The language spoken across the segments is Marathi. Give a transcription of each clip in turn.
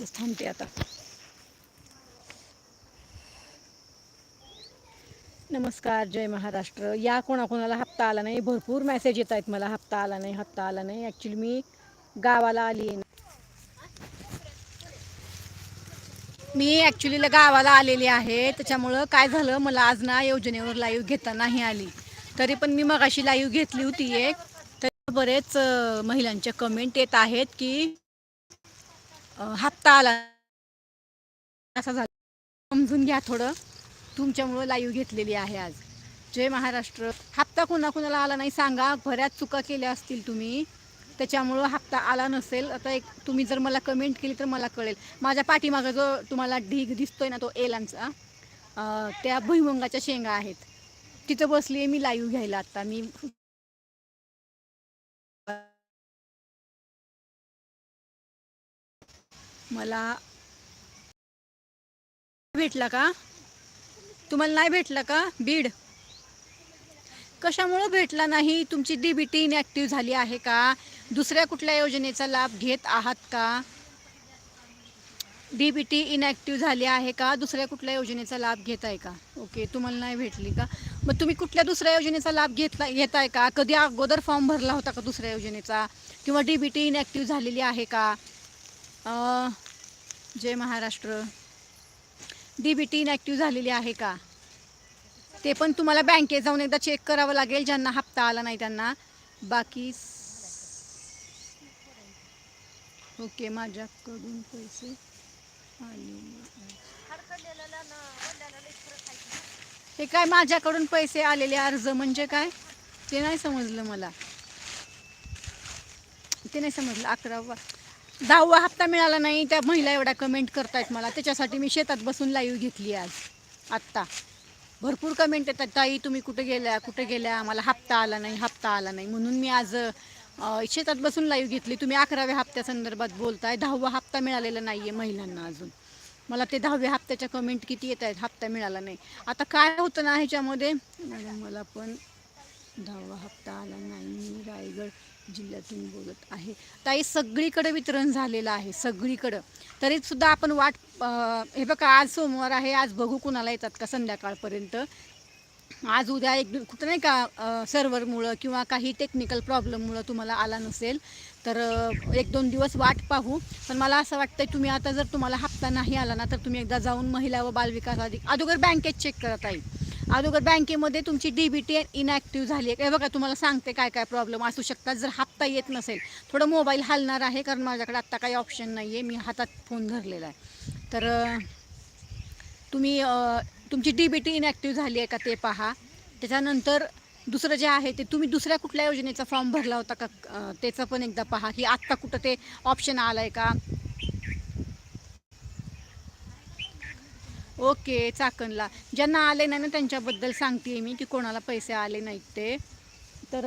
इथंच थांबते आता नमस्कार जय महाराष्ट्र या कोणाकोणाला हप्ता आला नाही भरपूर मेसेज येत आहेत मला हप्ता आला नाही हप्ता आला नाही ॲक्च्युली मी गावाला आली आहे मी ॲक्च्युलीला गावाला आलेली आहे त्याच्यामुळं काय झालं मला आज ना योजनेवर लाईव्ह घेता नाही आली तरी पण मी मगाशी लाईव्ह घेतली होती एक तर बरेच महिलांच्या कमेंट येत आहेत की हप्ता आला. असा झाला. समजून घ्या थोडं. तुमच्यामुळं लाईव्ह घेतलेली आहे आज. जय महाराष्ट्र. हप्ता कुणा कुणाला आला नाही सांगा. बऱ्याच चुका केल्या असतील तुम्ही. त्याच्यामुळं हप्ता आला नसेल. आता एक तुम्ही जर मला कमेंट केली तर मला कळेल. माझ्या पाठीमागं जो तुम्हाला ढीग दिसतोय ना तो एलांचा त्या भुईमुंगाच्या शेंगा आहेत. तिथं बसली आहे मी लाईव्ह घ्यायला आता. मी मला भेटला का? तुम्हाला नाही भेटला का? बीड? कशामुळं भेटला नाही? तुमची डी बी टी इनॅक्टिव्ह झाली आहे का? दुसऱ्या कुठल्या योजनेचा लाभ घेत आहात का? डी बी टी इनॅक्टिव्ह झाली आहे का? दुसऱ्या कुठल्या योजनेचा लाभ घेत आहे का? ओके तुम्हाला नाही भेटली का? मग तुम्ही कुठल्या दुसऱ्या योजनेचा लाभ घेतला घेत आहे का? कधी अगोदर फॉर्म भरला होता का दुसऱ्या योजनेचा? किंवा डी बी टी इनॅक्टिव्ह झालेली आहे का? जय Maharashtra. D B T inactive झालेली आहे का? ते पण तुम्हाला बँकेत जाऊन एकदा चेक करावं लागेल ज्यांना हप्ता आला नाही त्यांना. बाकी ओके माझ्याकडून पैसे हे काय माझ्याकडून पैसे आलेले अर्ज म्हणजे काय? ते नाही समजलं मला. ते नाही समजलं. अकरावा दहावा हप्ता मिळाला नाही त्या महिला एवढ्या कमेंट करतायत मला. त्याच्यासाठी मी शेतात बसून लाईव्ह घेतली आज. आत्ता. भरपूर कमेंट येतात ताई तुम्ही कुठे गेल्या? कुठे गेल्या? मला हप्ता आला नाही हप्ता आला नाही. म्हणून मी आज शेतात बसून लाईव्ह घेतली. तुम्ही अकराव्या हप्त्यासंदर्भात बोलताय. दहावा हप्ता मिळालेला नाही आहे महिलांना अजून. मला ते दहाव्या हप्त्याच्या कमेंट किती येत आहेत हप्ता मिळाला नाही. आता काय होतं ना ह्याच्यामध्ये मॅडम मला पण दहावा हप्ता आला नाही मी रायगड जिल्ह्यातून बोलत आहे. ताई सगळीकडे वितरण झालेलं आहे सगळीकडं. तरी सुद्धा आपण वाट हे बघा आज सोमवार आहे आज बघू कुणाला येतात का संध्याकाळपर्यंत. आज उद्या एक कुठं नाही का सर्व्हरमुळं किंवा काही टेक्निकल प्रॉब्लेममुळं तुम्हाला आला नसेल तर एक दोन दिवस वाट पाहू. पण मला असं वाटतं तुम्ही आता जर तुम्हाला हप्ता नाही आला ना तर तुम्ही एकदा जाऊन महिला व बालविकास अधिक अगोदर बँकेत चेक करत आहे अगोदर बँकेमध्ये तुमची डी बी टी इनॅक्टिव्ह झाली आहे. हे बघा तुम्हाला सांगते काय काय प्रॉब्लेम असू शकतात. जर हप्ता येत नसेल थोडं मोबाईल हलणार आहे कारण माझ्याकडे आत्ता काही ऑप्शन नाही आहे मी हातात फोन धरलेला आहे. तर तुम्ही तुमची डी बी टी इनॅक्टिव्ह झाली आहे का ते पहा. त्याच्यानंतर दुसरं जे आहे ते तुम्ही दुसऱ्या कुठल्या योजनेचा फॉर्म भरला होता का? त्याचं पण एकदा पहा. की आत्ता कुठं ते ऑप्शन आलं आहे का? ओके चाकणला. ज्यांना आले नाही ना त्यांच्याबद्दल सांगते मी की कोणाला पैसे आले नाहीत ते. तर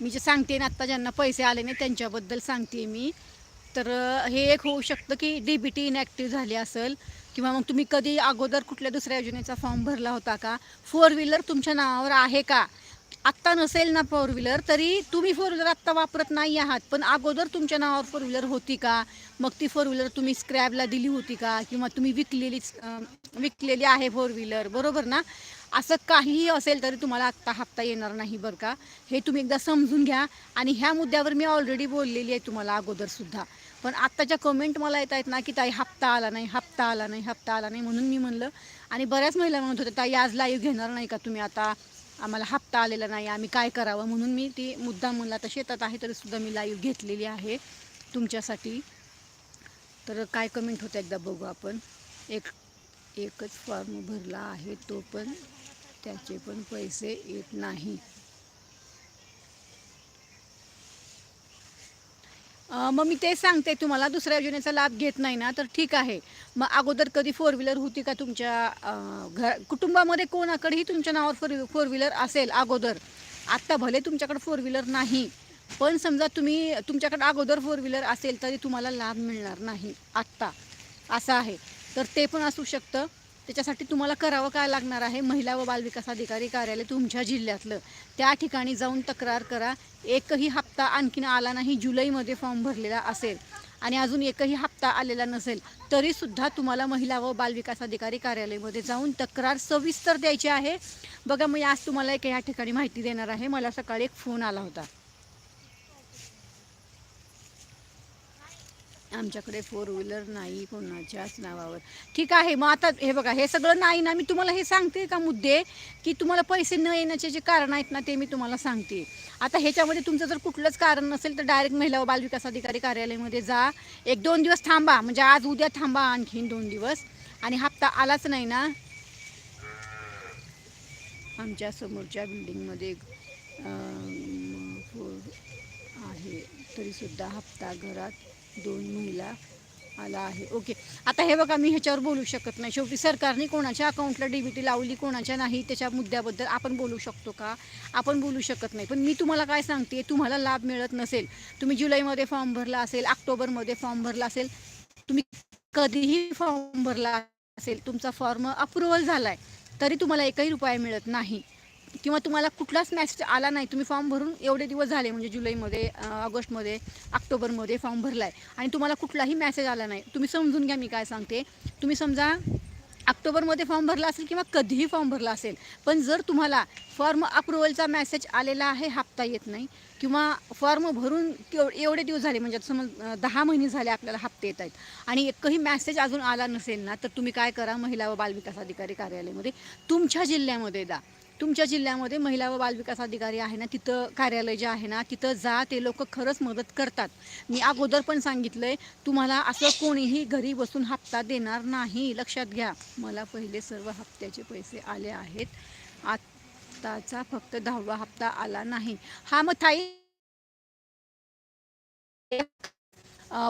मी जे सांगते ना आत्ता ज्यांना पैसे आले नाही त्यांच्याबद्दल सांगते मी. तर हे एक होऊ शकतं की डी बी टी इनॅक्टिव्ह झाली असेल किंवा मग तुम्ही कधी अगोदर कुठल्या दुसऱ्या योजनेचा फॉर्म भरला होता का? फोर व्हीलर तुमच्या नावावर आहे का? आत्ता नसेल ना फोर व्हीलर तरी तुम्ही फोर व्हीलर आत्ता वापरत नाही आहात. पण अगोदर तुमच्या नावावर फोर व्हीलर होती का? मग ती फोर व्हीलर तुम्ही स्क्रॅबला दिली होती का? किंवा तुम्ही विकलेली विकलेली आहे फोर व्हीलर बरोबर ना? असं काहीही असेल तरी तुम्हाला आत्ता हप्ता येणार नाही बरं का? हे तुम्ही एकदा समजून घ्या. आणि ह्या मुद्द्यावर मी ऑलरेडी बोललेली आहे तुम्हाला अगोदरसुद्धा पण आत्ताच्या कमेंट मला येत आहेत ना की ताई हप्ता आला नाही हप्ता आला नाही हप्ता आला नाही म्हणून मी म्हणलं. आणि बऱ्याच महिला म्हणत होत्या ताई आज लाईव्ह घेणार नाही का तुम्ही आता? आम्हाला हप्ता आलेला नाही आम्ही काय करावं म्हणून मी ती मुद्दा म्हणला आता शेतात आहे तरीसुद्धा मी लाईव्ह घेतलेली आहे तुमच्यासाठी. तर काय कमेंट होतं एकदा बघू आपण. एक एकच फॉर्म भरला आहे तो पण त्याचे पण पैसे येत नाही. मग मी ते सांगते तुम्हाला दुसऱ्या योजनेचा लाभ घेत नाही ना तर ठीक आहे. मग अगोदर कधी फोर व्हीलर होती का तुमच्या घर कुटुंबामध्ये कोणाकडेही तुमच्या नावावर फोर फोर व्हीलर असेल अगोदर? आत्ता भले तुमच्याकडे फोर व्हीलर नाही पण समजा तुम्ही तुमच्याकडे अगोदर फोर व्हीलर असेल तरी तुम्हाला लाभ मिळणार नाही आत्ता. असं आहे. तर ते पण असू शकतं. त्याच्यासाठी तुम्हाला करावं काय लागणार आहे? महिला व बालविकास अधिकारी कार्यालय तुमच्या जिल्ह्यातलं. त्या ठिकाणी जाऊन तक्रार करा. एकही हप्ता आणखीन आला नाही जुलैमध्ये फॉर्म भरलेला असेल. आणि अजून एकही हप्ता आलेला नसेल तरीसुद्धा तुम्हाला महिला व बालविकास अधिकारी कार्यालयामध्ये जाऊन तक्रार सविस्तर द्यायची आहे. बघा मी आज तुम्हाला एक या ठिकाणी माहिती देणार आहे. मला सकाळी एक फोन आला होता. आमच्याकडे फोर व्हीलर नाही कोणाच्याच नावावर. ठीक आहे मग आता हे बघा हे सगळं नाही ना मी तुम्हाला हे सांगते का मुद्दे? की तुम्हाला पैसे न येण्याचे जे कारण आहेत ना ते मी तुम्हाला सांगते. आता ह्याच्यामध्ये तुमचं जर कुठलंच कारण नसेल तर डायरेक्ट महिला व बालविकास अधिकारी कार्यालयामध्ये जा. एक दोन दिवस थांबा म्हणजे आज उद्या थांबा आणखीन दोन दिवस. आणि हप्ता आलाच नाही ना? आमच्या समोरच्या बिल्डिंगमध्ये आहे तरीसुद्धा हप्ता घरात दोन महिला आला आहे. ओके. आता हे बघा मी ह्याच्यावर बोलू शकत नाही. शेवटी सरकारने कोणाच्या अकाउंटला डी टी लावली कोणाच्या नाही त्याच्या मुद्द्याबद्दल आपण बोलू शकतो का? आपण बोलू शकत नाही. पण मी तुम्हाला काय सांगते तुम्हाला लाभ मिळत नसेल. तुम्ही जुलैमध्ये फॉर्म भरला असेल ऑक्टोबरमध्ये फॉर्म भरला असेल तुम्ही कधीही फॉर्म भरला असेल तुमचा फॉर्म अप्रुव्हल झाला आहे तरी तुम्हाला एकही रुपया मिळत नाही. किंवा तुम्हाला कुठलाच मॅसेज आला नाही तुम्ही फॉर्म भरून एवढे दिवस झाले म्हणजे जुलैमध्ये ऑगस्टमध्ये ऑक्टोबरमध्ये फॉर्म भरला आहे आणि तुम्हाला कुठलाही मॅसेज आला नाही. तुम्ही समजून घ्या मी काय सांगते. तुम्ही समजा ऑक्टोबरमध्ये फॉर्म भरला असेल किंवा कधीही फॉर्म भरला असेल पण जर तुम्हाला फॉर्म अप्रुव्हलचा मेसेज आलेला आहे हप्ता येत नाही किंवा फॉर्म भरून एवढे दिवस झाले म्हणजे आता समज दहा महिने झाले आपल्याला हप्ते येत आहेत आणि एकही मॅसेज अजून आला नसेल ना तर तुम्ही काय करा महिला व बालविकास अधिकारी कार्यालयामध्ये तुमच्या जिल्ह्यामध्ये जा तुमच्या जिल्ह्यामध्ये महिला व बालविकास अधिकारी आहे ना तिथं कार्यालय जे आहे ना तिथं जा ते लोक खरंच मदत करतात. मी अगोदर पण सांगितलं आहे तुम्हाला असं कोणीही घरी बसून हप्ता देणार नाही. लक्षात घ्या मला पहिले सर्व हप्त्याचे पैसे आले आहेत. आत्ताचा फक्त दहावा हप्ता आला नाही. हा मग थाई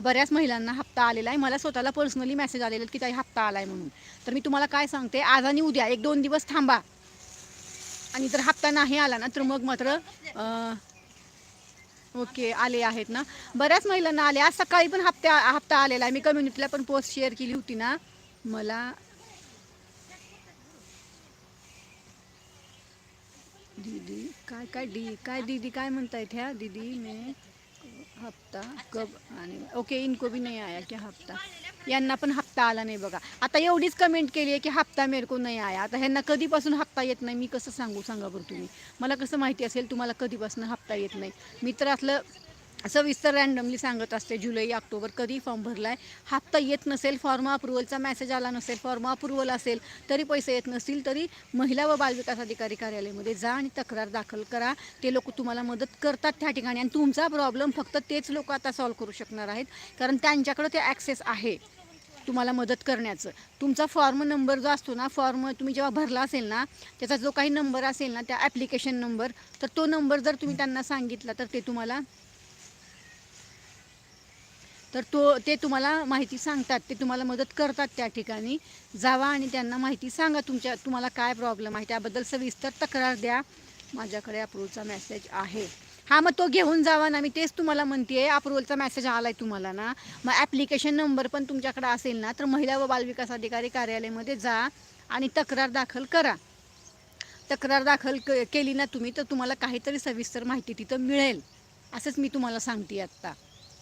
बऱ्याच महिलांना हप्ता आलेला आहे. मला स्वतःला पर्सनली मेसेज आलेला की ताई हप्ता आला आहे म्हणून. तर मी तुम्हाला काय सांगते आज आणि उद्या एक दोन दिवस थांबा. आणि जर हप्ता नाही आला ना तर मग मात्र ओके आले आहेत ना. बऱ्याच महिलांना आले. आज सकाळी पण हप्त्या हप्ता आलेला आहे. मी कम्युनिटीला पण पोस्ट शेअर केली होती ना. मला दीदी काय काय डी काय दीदी काय म्हणतायत ह्या? दीदी ने हप्ता कब आणि ओके इनको भी नाही आया क्या हप्ता. यांना पण हप्ता आला नाही बघा. आता एवढीच कमेंट केली आहे की हप्ता मेरको नाही आया. आता ह्यांना कधीपासून हप्ता येत नाही? मी कसं सांगू? सांगा बरं तुम्ही. मला कसं माहिती असेल तुम्हाला कधीपासून हप्ता येत नाही? मी तर असलं सविस्तर रँडमली सांगत असते जुलै ऑक्टोबर कधी फॉर्म भरला आहे हप्ता येत नसेल फॉर्म अप्रुव्हलचा मेसेज आला नसेल फॉर्म अप्रुव्हल असेल तरी पैसे येत नसतील तरी महिला व बालविकास अधिकारी कार्यालयामध्ये जा आणि तक्रार दाखल करा. ते लोक तुम्हाला मदत करतात त्या ठिकाणी आणि तुमचा प्रॉब्लेम फक्त तेच लोक आता सॉल्व्ह करू शकणार आहेत. कारण त्यांच्याकडं ते ॲक्सेस आहे तुम्हाला मदत करण्याचं. तुमचा फॉर्म नंबर जो असतो ना फॉर्म तुम्ही जेव्हा भरला असेल ना त्याचा जो काही नंबर असेल ना त्या ॲप्लिकेशन नंबर तर तो नंबर जर तुम्ही त्यांना सांगितला तर ते तुम्हाला तर तो ते तुम्हाला माहिती सांगतात ते तुम्हाला मदत करतात त्या ठिकाणी. जावा आणि त्यांना माहिती सांगा तुमच्या तुम्हाला काय प्रॉब्लेम आहे. त्याबद्दल सविस्तर तक्रार द्या. माझ्याकडे अप्रूव्हचा मेसेज आहे. हा मग तो घेऊन जावा ना. मी तेच तुम्हाला म्हणते अप्रुव्हलचा मेसेज आहे तुम्हाला ना. मग ॲप्लिकेशन नंबर पण तुमच्याकडे असेल ना तर महिला व बालविकास अधिकारी कार्यालयामध्ये जा आणि तक्रार दाखल करा. तक्रार दाखल क केली ना तुम्ही तर तुम्हाला काहीतरी सविस्तर माहिती तिथं मिळेल. असंच मी तुम्हाला सांगते आत्ता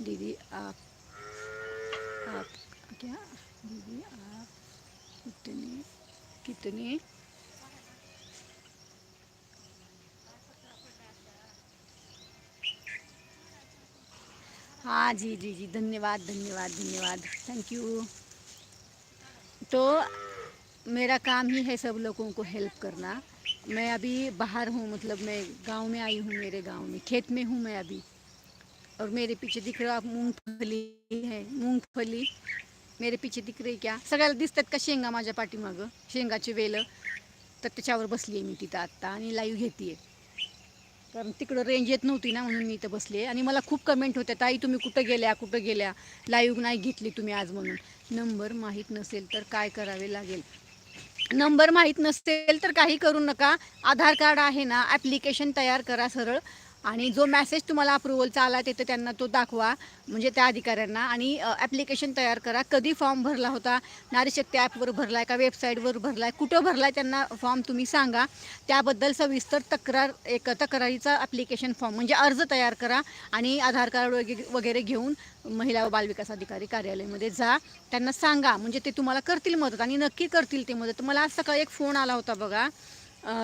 दीदी क्या? दीदी, आप कितने कितने? हाँ जी जी जी, धन्यवाद धन्यवाद धन्यवाद। थैंक यू तो मेरा काम ही है सब लोगों को हेल्प करना। मैं अभी बाहर हूँ मतलब मैं गाँव में आई हूँ, मेरे गाँव में, खेत में हूँ मैं अभी। और मेरे पीछे दिख रहा मूंगफली है, मूंगफली। मेरे पीछे दिख क्या? सगळ्याला दिसतात का शेंगा माझ्या पाठीमागं? शेंगाची वेलं. तर त्याच्यावर बसली आहे मी तिथं आत्ता आणि लाईव्ह घेते कारण तिकडं रेंज येत नव्हती ना म्हणून मी इथं बसली आहे आणि मला खूप कमेंट होत्या ताई तुम्ही कुठं गेल्या? कुठं गेल्या? लाईव्ह नाही घेतली तुम्ही आज म्हणून. नंबर माहीत नसेल तर काय करावे लागेल? नंबर माहीत नसेल तर काही करू नका. आधार कार्ड आहे ना ॲप्लिकेशन तयार करा सरळ. आणि जो मॅसेज तुम्हाला अप्रुव्हलचा आला तिथे त्यांना तो दाखवा म्हणजे त्या अधिकाऱ्यांना. आणि ॲप्लिकेशन तयार करा. कधी फॉर्म भरला होता? नारी शक्ती ॲपवर भरला आहे का? वेबसाईटवर भरला आहे कुठं भरला आहे त्यांना फॉर्म तुम्ही सांगा. त्याबद्दल सविस्तर तक्रार एक तक्रारीचा ॲप्लिकेशन फॉर्म म्हणजे अर्ज तयार करा आणि आधार कार्ड वगैरे वगैरे घेऊन महिला व बालविकास अधिकारी कार्यालयामध्ये जा. त्यांना सांगा. म्हणजे ते तुम्हाला करतील मदत आणि नक्की करतील ते मदत. मला आज सकाळी एक फोन आला होता बघा.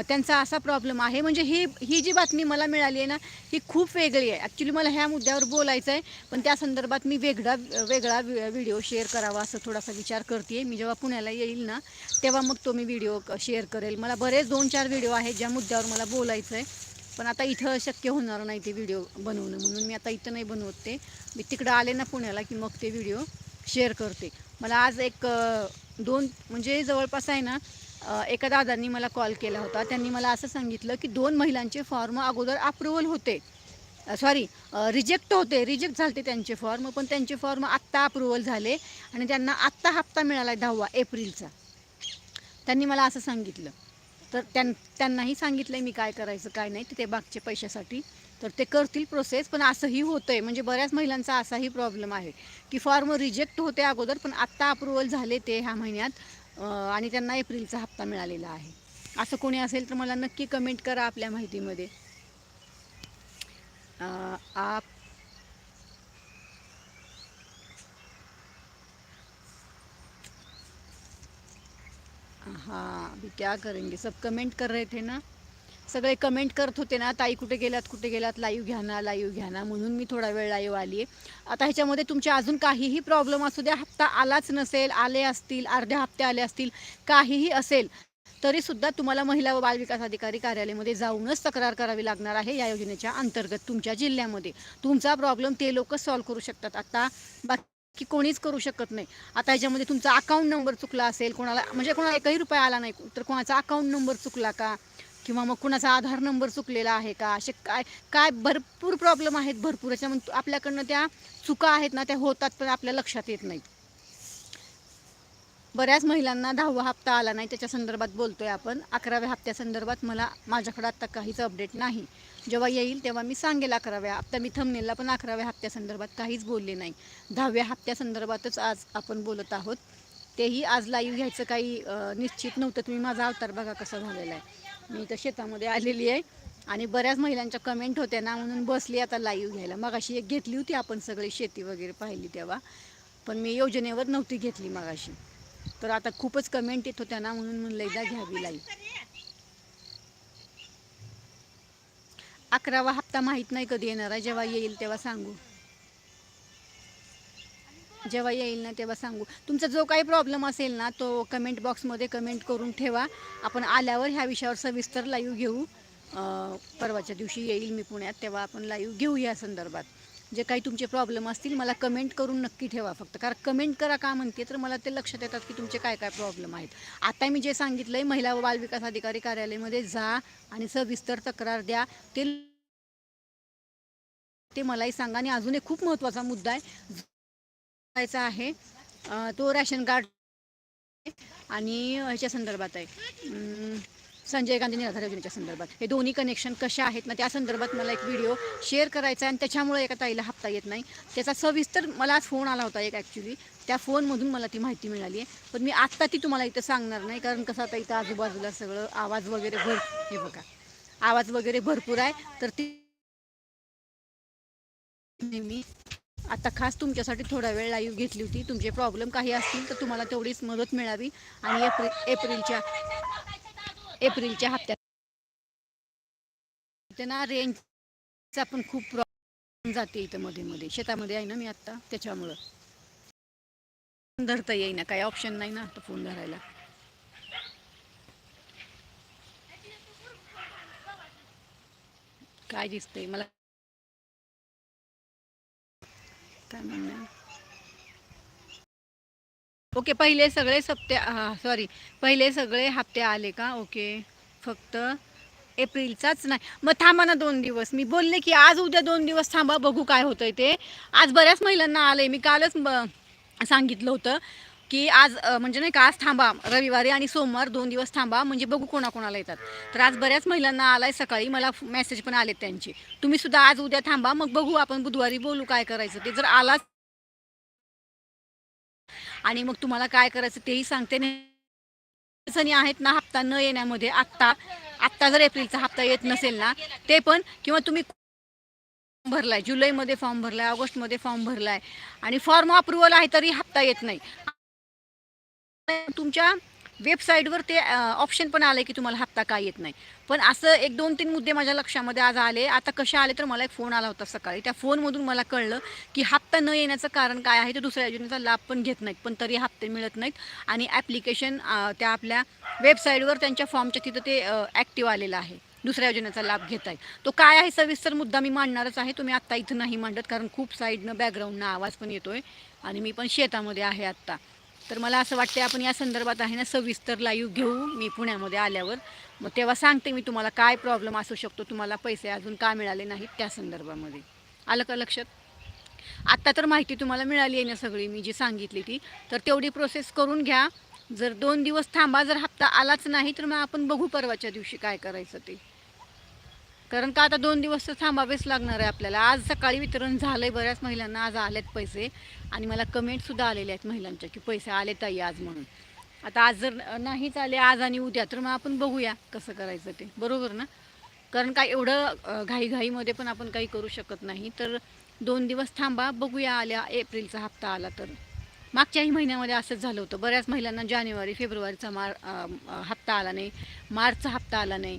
त्यांचा असा प्रॉब्लेम आहे. म्हणजे ही ही जी बातमी मला मिळाली आहे ना ही खूप वेगळी आहे. ॲक्च्युली मला ह्या मुद्द्यावर बोलायचं आहे पण त्या संदर्भात मी वेगळा वेगळा व्हिडिओ शेअर करावा असं थोडासा विचार करते मी जेव्हा पुण्याला येईल ना तेव्हा मग तो मी व्हिडिओ शेअर करेल. मला बरेच दोन चार व्हिडिओ आहेत ज्या मुद्द्यावर मला बोलायचं आहे पण आता इथं शक्य होणार नाही ते व्हिडिओ बनवणं. म्हणून मी आता इथं नाही बनवत. ते मी तिकडं आले ना पुण्याला की मग ते व्हिडिओ शेअर करते. मला आज एक दोन म्हणजे जवळपास आहे ना एका दादांनी मला कॉल केला होता. त्यांनी मला असं सांगितलं की दोन महिलांचे फॉर्म अगोदर अप्रुव्हल होते. सॉरी रिजेक्ट होते रिजेक्ट झाले त्यांचे फॉर्म पण त्यांचे फॉर्म आत्ता अप्रुव्हल झाले आणि त्यांना आत्ता हप्ता मिळाला आहे दहावा एप्रिलचा. त्यांनी मला असं सांगितलं. तर त्यां त्यांनाही सांगितलं आहे मी काय करायचं काय नाही तिथे ते पैशासाठी. तर ते करतील प्रोसेस पण असंही होतं आहे म्हणजे बऱ्याच महिलांचा असाही प्रॉब्लेम आहे की फॉर्म रिजेक्ट होते अगोदर पण आत्ता अप्रुव्हल झाले ते ह्या महिन्यात. आणि त्यांना एप्रिलचा हप्ता मिळालेला आहे. असं कोणी असेल तर मला नक्की कमेंट करा आपल्या माहितीमध्ये. आप हाँ अभी क्या करेंगे? सब कमेंट कर रहे थे ना? सगळे कमेंट करत होते ना ताई कुठे गेलात कुठे गेलात? लाईव्ह घ्या ना लाईव्ह घ्या ना. म्हणून मी थोडा वेळ लाईव्ह आली. आहे आता ह्याच्यामध्ये तुमचे अजून काहीही प्रॉब्लेम असू द्या हप्ता आलाच नसेल आले असतील अर्ध्या हप्ते आले असतील काहीही असेल तरी सुद्धा तुम्हाला महिला व बालविकास अधिकारी कार्यालयामध्ये जाऊनच तक्रार करावी लागणार आहे या योजनेच्या अंतर्गत तुमच्या जिल्ह्यामध्ये. तुमचा प्रॉब्लेम ते लोक सॉल्व्ह करू शकतात. आता बाकी कोणीच करू शकत नाही. आता ह्याच्यामध्ये तुमचा अकाउंट नंबर चुकला असेल कोणाला म्हणजे कोणाला एकही रुपया आला नाही तर कोणाचा अकाउंट नंबर चुकला का? किंवा मग कुणाचा आधार नंबर चुकलेला आहे का? असे काय काय भरपूर प्रॉब्लेम आहेत भरपूर. याच्यामध्ये आपल्याकडनं त्या चुका आहेत ना त्या होतात पण आपल्या लक्षात येत नाहीत. बऱ्याच महिलांना दहावा हप्ता आला नाही. त्याच्या संदर्भात बोलतोय आपण. अकराव्या हप्त्या संदर्भात मला माझ्याकडे आत्ता काहीच अपडेट नाही. जेव्हा येईल तेव्हा मी सांगेल अकराव्या हप्ता मी थंबनेलला पण अकराव्या हप्त्या संदर्भात काहीच बोलले नाही. दहाव्या हप्त्या संदर्भातच आज आपण बोलत आहोत. तेही आज लाईव्ह घ्यायचं काही निश्चित नव्हतं. तुम्ही माझा अवतार बघा कसा झालेला आहे. मी इथं शेतामध्ये आलेली आहे. आणि बऱ्याच महिलांच्या कमेंट होत्या ना म्हणून बसली आता लाईव्ह घ्यायला. मग अशी एक घेतली होती आपण सगळी शेती वगैरे पाहिली तेव्हा. पण मी योजनेवर नव्हती घेतली मगाशी. तर आता खूपच कमेंट येत होत्या ना म्हणून म्हणलं एकदा घ्यावी लाईव्ह अकरावा हप्ता माहीत नाही कधी येणार आहे जेव्हा येईल तेव्हा सांगू. जेव्हा येईल ना तेव्हा सांगू. तुमचा जो काही प्रॉब्लेम असेल ना तो कमेंट बॉक्समध्ये कमेंट करून ठेवा. आपण आल्यावर ह्या विषयावर सविस्तर लाईव्ह घेऊ. परवाच्या दिवशी येईल मी पुण्यात तेव्हा आपण लाईव्ह घेऊ या संदर्भात. जे काही तुमचे प्रॉब्लेम असतील मला कमेंट करून नक्की ठेवा फक्त. कारण कमेंट करा का म्हणते तर मला ते लक्षात येतात की तुमचे काय काय प्रॉब्लेम आहेत. आता मी जे सांगितलं आहे महिला व बालविकास अधिकारी कार्यालयामध्ये जा आणि सविस्तर तक्रार द्या. ते ते मलाही सांगा आणि अजून एक खूप महत्त्वाचा मुद्दा आहे. करायचा आहे. तो रॅशन कार्ड आणि ह्याच्या संदर्भात आहे. संजय गांधी निराधार योजनेच्या संदर्भात. हे दोन्ही कनेक्शन कशा आहेत? ना त्या संदर्भात मला एक व्हिडिओ शेअर करायचा आहे आणि त्याच्यामुळे एका ताईला हप्ता येत नाही. त्याचा सविस्तर मला आज फोन आला होता एक ॲक्च्युली त्या फोनमधून मला ती माहिती मिळाली आहे. पण मी आत्ता ती तुम्हाला इथं सांगणार नाही. कारण कसं आता इथं आजूबाजूला सगळं आवाज वगैरे भर हे बघा. आवाज वगैरे भरपूर आहे. तर ती नेहमी आता खास तुमच्यासाठी थोडा वेळ लाईव्ह घेतली होती. तुमचे प्रॉब्लेम काही असतील तर तुम्हाला तेवढीच मदत मिळावी. आणि एप्रिल एप्रिलच्या एप्रिलच्या हप्त्यात त्यांना ना रेंजचा पण खूप प्रॉब्लेम जाते इथं मध्ये मध्ये. शेतामध्ये आहे ना मी आत्ता त्याच्यामुळं. धरता येईना काही ऑप्शन नाही ना आता फोन धरायला. काय दिसतंय? मला काय ओके पहिले सगळे सप्ते सॉरी पहिले सगळे हप्ते आले का? ओके. फक्त एप्रिलचाच नाही. मग थांबा ना दोन दिवस. मी बोलले की आज उद्या दोन दिवस थांबा बघू काय होतंय ते. आज बऱ्याच महिलांना आले मी कालच सांगितलं होतं. की आज म्हणजे नाही का आज थांबा रविवारी आणि सोमवार दोन दिवस थांबा म्हणजे बघू कोणाकोणाला येतात. तर आज बऱ्याच महिलांना आलाय सकाळी मला मेसेज पण आलेत त्यांचे. तुम्ही सुद्धा आज उद्या थांबा मग बघू आपण बुधवारी बोलू काय करायचं ते. जर आलाच आणि मग तुम्हाला काय करायचं तेही सांगते अडचणी आहेत ना हप्ता न येण्यामध्ये. आत्ता आत्ता जर एप्रिलचा हप्ता येत नसेल ना ते पण किंवा तुम्ही भरलाय जुलैमध्ये फॉर्म भरलाय ऑगस्टमध्ये फॉर्म भरलाय आणि फॉर्म अप्रुव्हल आहे तरी हप्ता येत नाही. तुमच्या वेबसाईटवर ते ऑप्शन पण आलं की तुम्हाला हप्ता काय येत नाही. पण असं एक दोन तीन मुद्दे माझ्या लक्षामध्ये आज आले. आता कसे आले तर मला एक फोन आला होता सकाळी. त्या फोनमधून मला कळलं की हप्ता न येण्याचं कारण काय आहे ते दुसऱ्या योजनेचा लाभ पण घेत नाहीत. पण तरी हप्ते मिळत नाहीत आणि ॲप्लिकेशन त्या आपल्या वेबसाईटवर त्यांच्या फॉर्मच्या तिथं ते ॲक्टिव्ह आलेलं आहे. दुसऱ्या योजनेचा लाभ घेत आहेत. तो काय आहे सविस्तर मुद्दा मी मांडणारच आहे. तुम्ही आत्ता इथं नाही मांडत कारण खूप साईडनं बॅकग्राऊंडनं आवाज पण येतोय आणि मी पण शेतामध्ये आहे आत्ता. तर मला असं वाटतं आपण या संदर्भात आहे ना सविस्तर लाईव्ह घेऊ मी पुण्यामध्ये आल्यावर. मग तेव्हा सांगते मी तुम्हाला काय प्रॉब्लेम असू शकतो तुम्हाला पैसे अजून का मिळाले नाहीत त्या संदर्भामध्ये. आलं का लक्षात? आत्ता तर माहिती तुम्हाला मिळाली आहे ना सगळी मी जी सांगितली ती. तर तेवढी प्रोसेस करून घ्या. जर दोन दिवस थांबा जर हप्ता आलाच नाही तर मग आपण बघू परवाच्या दिवशी काय करायचं ते. कारण का आता दोन दिवस तर थांबावेच लागणार आहे आपल्याला. आज सकाळी वितरण झालं आहे बऱ्याच महिलांना आज आलेत पैसे. आणि मला कमेंटसुद्धा आलेले आहेत महिलांच्या की पैसे आले ताई आज म्हणून. आता आज जर नाहीच आले आज आणि उद्या तर मग आपण बघूया कसं करायचं ते. बरोबर ना? कारण काय एवढं घाईघाईमध्ये पण आपण काही करू शकत नाही. तर दोन दिवस थांबा बघूया आल्या एप्रिलचा हप्ता आला तर. मागच्याही महिन्यामध्ये असंच झालं होतं. बऱ्याच महिलांना जानेवारी फेब्रुवारीचा मार हप्ता आला नाही. मार्चचा हप्ता आला नाही.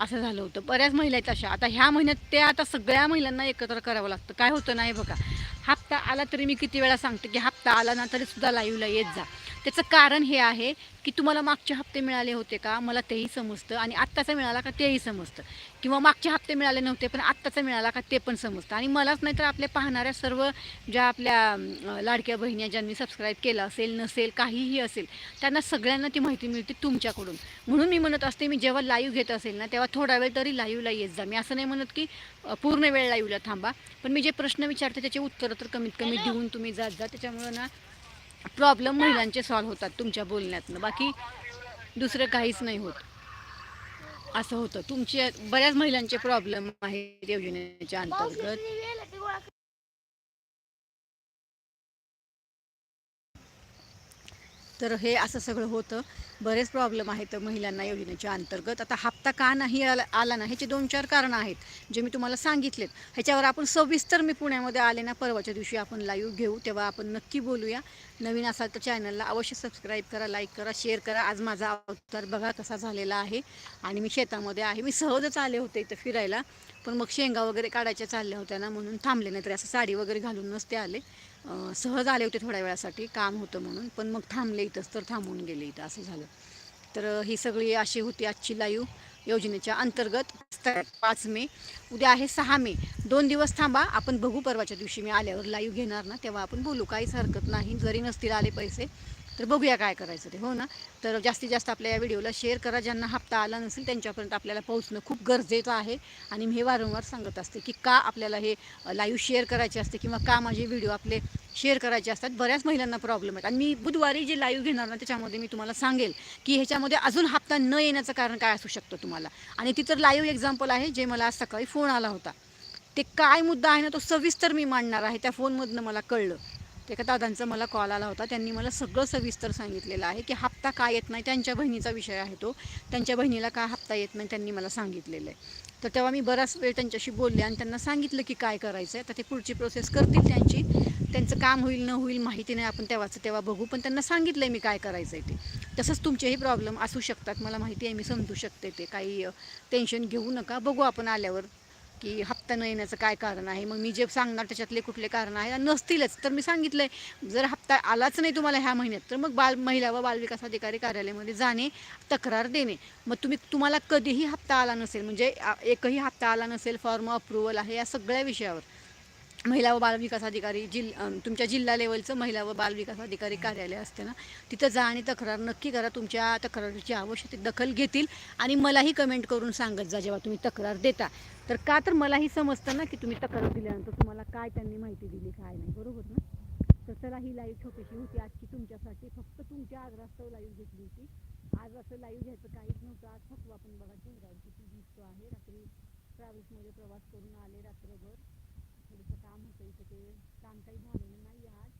असं झालं होतं. बऱ्याच महिला आहेत अशा. आता ह्या महिन्यात ते आता सगळ्या महिलांना एकत्र करावं लागतं. काय होतं नाही बघा. हप्ता आला तरी मी किती वेळा सांगते की हप्ता आला ना तरी सुद्धा लाईव्हला येत जा. त्याचं कारण हे आहे की तुम्हाला मागचे हप्ते मिळाले होते का? मला तेही समजतं. आणि आत्ताचा मिळाला का? तेही समजतं. किंवा मागचे हप्ते मिळाले नव्हते पण आत्ताचा मिळाला का? ते पण समजतं. आणि मलाच नाही तर आपल्या पाहणाऱ्या सर्व ज्या आपल्या लाडक्या बहिणी ज्यांनी सबस्क्राईब केलं असेल नसेल काहीही असेल त्यांना सगळ्यांना ती माहिती मिळते तुमच्याकडून. म्हणून मी म्हणत असते मी जेव्हा लाईव्ह घेत असेल ना तेव्हा थोडा वेळ तरी लाईव्हला येत जा. मी असं नाही म्हणत की पूर्ण वेळ लाईव्हला थांबा. पण मी जे प्रश्न विचारते त्याचे उत्तरं तर कमीत कमी देऊन तुम्ही जात जा. त्याच्यामुळं ना प्रॉब्लेम महिलांचे सॉल्व्ह होतात तुमच्या बोलण्यातनं. बाकी दुसरं काहीच नाही होत. असं होतं. तुमचे बऱ्याच महिलांचे प्रॉब्लेम आहेत योजनेच्या अंतर्गत. तर हे असं सगळं होतं. बरेच प्रॉब्लेम आहेत महिलांना योजनेच्या अंतर्गत. आता हप्ता का नाही आला आला ना ह्याचे दोन चार कारणं आहेत जे मी तुम्हाला सांगितलेत. ह्याच्यावर आपण सविस्तर मी पुण्यामध्ये आले ना परवाच्या दिवशी आपण लाईव्ह घेऊ तेव्हा आपण नक्की बोलूया. नवीन असाल तर चॅनलला अवश्य सबस्क्राईब करा लाईक करा शेअर करा. आज माझा अवतार बघा कसा झालेला आहे. आणि मी शेतामध्ये आहे. मी सहजच आले होते इथं फिरायला. पण मग शेंगा वगैरे काढायच्या चालल्या होत्या ना म्हणून थांबले नाही. तर असं साडी वगैरे घालून नसते आले. सहज आले होते थोड्या वेळासाठी काम होतं म्हणून. पण मग थांबले इथंच तर थांबून गेले इथं. असं झालं. तर ही सगळी अशी होती आजची लाईव्ह योजनेच्या अंतर्गत पाच मे उद्या आहे सहा मे. दोन दिवस थांबा आपण बघू परवाच्या दिवशी मी आल्यावर लाईव्ह घेणार ना तेव्हा आपण बोलू. काहीच हरकत नाही. जरी नसतील आले पैसे तर बघूया काय करायचं ते हो ना? तर जास्तीत जास्त आपल्या या व्हिडिओला शेअर करा. ज्यांना हप्ता आला नसेल त्यांच्यापर्यंत आपल्याला पोहोचणं खूप गरजेचं आहे. आणि मी हे वारंवार सांगत असते की का आपल्याला हे लाईव्ह शेअर करायचे असते किंवा का माझे व्हिडिओ आपले शेअर करायचे असतात. बऱ्याच महिलांना प्रॉब्लेम आहेत. आणि मी बुधवारी जे लाईव्ह घेणार ना त्याच्यामध्ये मी तुम्हाला सांगेल की ह्याच्यामध्ये अजून हप्ता न येण्याचं कारण काय असू शकतं तुम्हाला. आणि ती तर लाईव्ह एक्झाम्पल आहे जे मला आज सकाळी फोन आला होता. ते काय मुद्दा आहे ना तो सविस्तर मी मांडणार आहे त्या फोनमधनं मला कळलं. एका दादांचा मला कॉल आला होता. त्यांनी मला सगळं सविस्तर सांगितलेलं आहे की हप्ता का येत नाही त्यांच्या बहिणीचा विषय आहे तो. त्यांच्या बहिणीला का हप्ता येत नाही त्यांनी मला सांगितलेलं आहे. तर तेव्हा मी बराच वेळ त्यांच्याशी बोलले आणि त्यांना सांगितलं की काय करायचं आहे तर ते पुढची प्रोसेस करतील त्यांची. त्यांचं काम होईल न होईल माहिती नाही आपण तेव्हाचं तेव्हा बघू. पण त्यांना सांगितलं आहे मी काय करायचं आहे ते. तसंच तुमचेही प्रॉब्लेम असू शकतात. मला माहिती आहे मी समजू शकते ते. काही टेन्शन घेऊ नका. बघू आपण आल्यावर. की हप्ता न येण्याचं काय कारण आहे? मग मी जे सांगणार त्याच्यातले कुठले कारण आहे नसतीलच. तर मी सांगितलंय जर हप्ता आलाच नाही तुम्हाला ह्या महिन्यात तर मग बाल महिला व बालविकास अधिकारी कार्यालयामध्ये जाणे तक्रार देणे. मग तुम्ही तुम्हाला कधीही हप्ता आला नसेल म्हणजे एकही हप्ता आला नसेल फॉर्म अप्रुव्हल आहे या सगळ्या विषयावर. महिला व बालविकास अधिकारी जिल तुमच्या जिल्हा लेवलचं महिला व बालविकास अधिकारी कार्यालय असते ना तिथं जा आणि तक्रार नक्की करा तुमच्या तक्रारीची आवश्यक दखल घेतील आणि मलाही कमेंट करून सांगत जा जेव्हा तुम्ही तक्रार देता. तर का तर मलाही समजतं ना की तुम्ही तक्रार दिल्यानंतर तुम्हाला काय त्यांनी माहिती दिली काय नाही बरोबर ना? तर चला ही लाईव्ह छोटीशी होती आजची तुमच्यासाठी फक्त तुमच्या आग्रास्तव लाईव्ह घेतली होती. आज असं लाईव्ह घ्यायचं काहीच नव्हतं आज फक्त आपण बघा चेहऱ्यावर किती दिसतो आहे. रात्री ट्रॅव्हल्समध्ये प्रवास करून आले रात्रभर. पुढचं काम होतं इथं ते काम काही झालेलं नाही आज